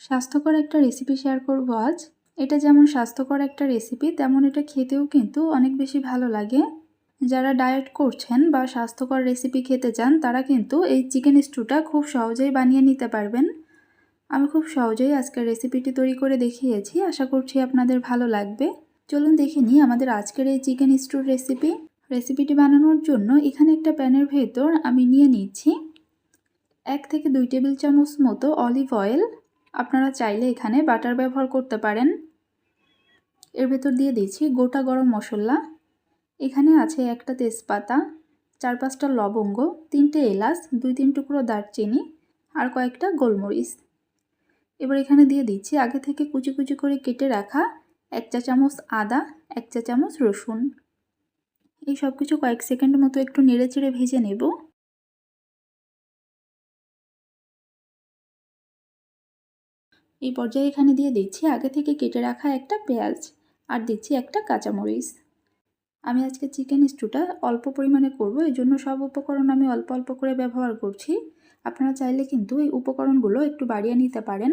স্বাস্থ্যকর একটা recipe share করব আজ। এটা যেমন স্বাস্থ্যকর একটা রেসিপি তেমন এটা খেতেও কিন্তু অনেক বেশি ভালো লাগে। যারা ডায়েট করছেন বা স্বাস্থ্যকর রেসিপি খেতে চান, তারা কিন্তু এই চিকেন স্টুটা খুব সহজেই বানিয়ে নিতে পারবেন। আমি খুব সহজেই আজকের রেসিপিটি তৈরি করে দেখিয়েছি, আশা করছি আপনাদের ভালো লাগবে। চলুন দেখে নিই আমাদের আজকের এই চিকেন স্টুর রেসিপি রেসিপিটি বানানোর জন্য এখানে একটা প্যানের ভেতর আমি নিয়ে নিচ্ছি এক থেকে দুই টেবিল চামচ মতো অলিভ অয়েল আপনারা চাইলে এখানে বাটার ব্যবহার করতে পারেন। এর ভেতর দিয়ে দিচ্ছি গোটা গরম মশলা। এখানে আছে একটা তেজপাতা, চার পাঁচটা লবঙ্গ, তিনটে এলাচ, দুই তিন টুকরো দারচিনি আর কয়েকটা গোলমরিচ। এবার এখানে দিয়ে দিচ্ছি আগে থেকে কুচি কুচি করে কেটে রাখা এক চা চামচ আদা, এক চা চামচ রসুন। এই সব কিছু কয়েক সেকেন্ড মতো একটু নেড়ে চেড়ে ভেজে নেব। এই পর্যায়ে এখানে দিয়ে দিচ্ছি আগে থেকে কেটে রাখা একটা পেঁয়াজ আর দিচ্ছি একটা কাঁচামরিচ। আমি আজকে চিকেন স্টুটা অল্প পরিমাণে করব, এই জন্য সব উপকরণ আমি অল্প অল্প করে ব্যবহার করছি। আপনারা চাইলে কিন্তু এই উপকরণগুলো একটু বাড়িয়ে নিতে পারেন।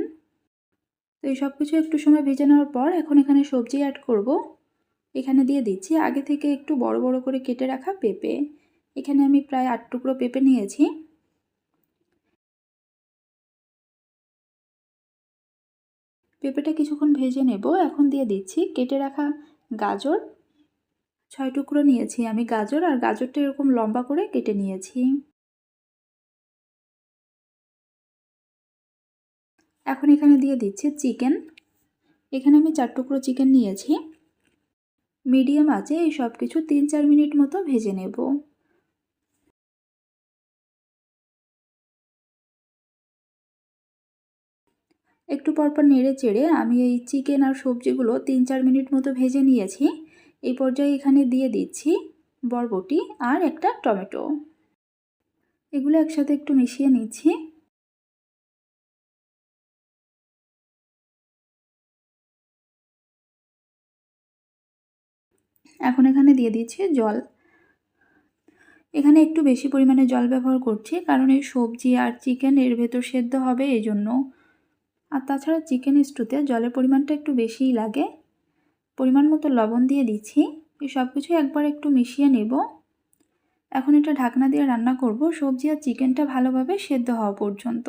তো এই সব কিছু একটু সময় ভেজে নেওয়ার পর এখন এখানে সবজি অ্যাড করব। এখানে দিয়ে দিচ্ছি আগে থেকে একটু বড় বড় করে কেটে রাখা পেঁপে। এখানে আমি প্রায় আট টুকরো পেঁপে নিয়েছি। পেঁপেটা কিছুক্ষণ ভেজে নেব। এখন দিয়ে দিচ্ছি কেটে রাখা গাজর। ছয় টুকরো নিয়েছি আমি গাজর আর গাজরটা এরকম লম্বা করে কেটে নিয়েছি। এখন এখানে দিয়ে দিচ্ছি চিকেন। এখানে আমি চার টুকরো চিকেন নিয়েছি। মিডিয়াম আছে এই সব কিছু তিন চার মিনিট মতো ভেজে নেব। একটু পরপর নেড়ে চেড়ে আমি এই চিকেন আর সবজিগুলো তিন চার মিনিট মতো ভেজে নিয়েছি। এই পর্যায়ে এখানে দিয়ে দিচ্ছি বরবটি আর একটা টমেটো। এগুলো একসাথে একটু মিশিয়ে নিচ্ছি। এখন এখানে দিয়ে দিচ্ছি জল। এখানে একটু বেশি পরিমাণে জল ব্যবহার করছি কারণ এই সবজি আর চিকেন এর ভেতর সেদ্ধ হবে এই জন্য আর তাছাড়া চিকেন স্টুতে জলের পরিমাণটা একটু বেশিই লাগে। পরিমাণ মতো লবণ দিয়ে দিচ্ছি। এই সব কিছু একবার একটু মিশিয়ে নেব। এখন এটা ঢাকনা দিয়ে রান্না করব। সবজি আর চিকেনটা ভালোভাবে সেদ্ধ হওয়া পর্যন্ত।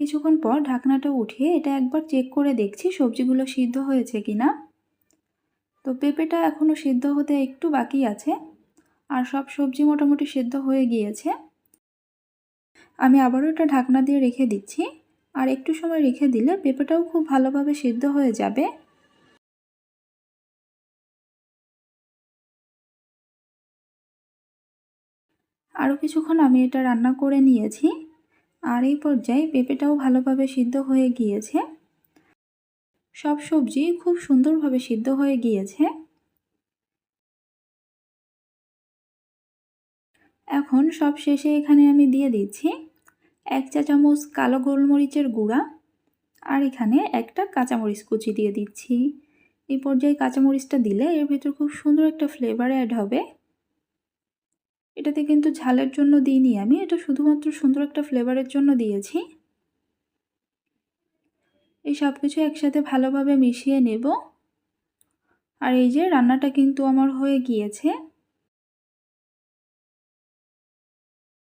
কিছুক্ষণ পর ঢাকনাটা উঠিয়ে এটা একবার চেক করে দেখছি সবজিগুলো সিদ্ধ হয়েছে কি না তো পেঁপেটা এখনও সিদ্ধ হতে একটু বাকি আছে। আর সব সবজি মোটামুটি সেদ্ধ হয়ে গিয়েছে। আমি আবারও এটা ঢাকনা দিয়ে রেখে দিচ্ছি। আর একটু সময় রেখে দিলে পেঁপেটাও খুব ভালোভাবে সিদ্ধ হয়ে যাবে। আরও কিছুক্ষণ আমি এটা রান্না করে নিয়েছি। আর এই পর্যায়ে পেঁপেটাও ভালোভাবে সিদ্ধ হয়ে গিয়েছে। সব সবজি খুব সুন্দরভাবে সিদ্ধ হয়ে গিয়েছে। এখন সব শেষে এখানে আমি দিয়ে দিচ্ছি এক চা চামচ কালো গোলমরিচের গুঁড়া আর এখানে একটা কাঁচামরিচ কুচি দিয়ে দিচ্ছি। এই পর্যায়ে কাঁচামরিচটা দিলে এর ভিতর খুব সুন্দর একটা ফ্লেভার অ্যাড হবে। এটাতে কিন্তু ঝালের জন্য দিইনি আমি, এটা শুধুমাত্র সুন্দর একটা ফ্লেভারের জন্য দিয়েছি। এই সব কিছু একসাথে ভালোভাবে মিশিয়ে নেব। আর এই যে রান্নাটা কিন্তু আমার হয়ে গিয়েছে।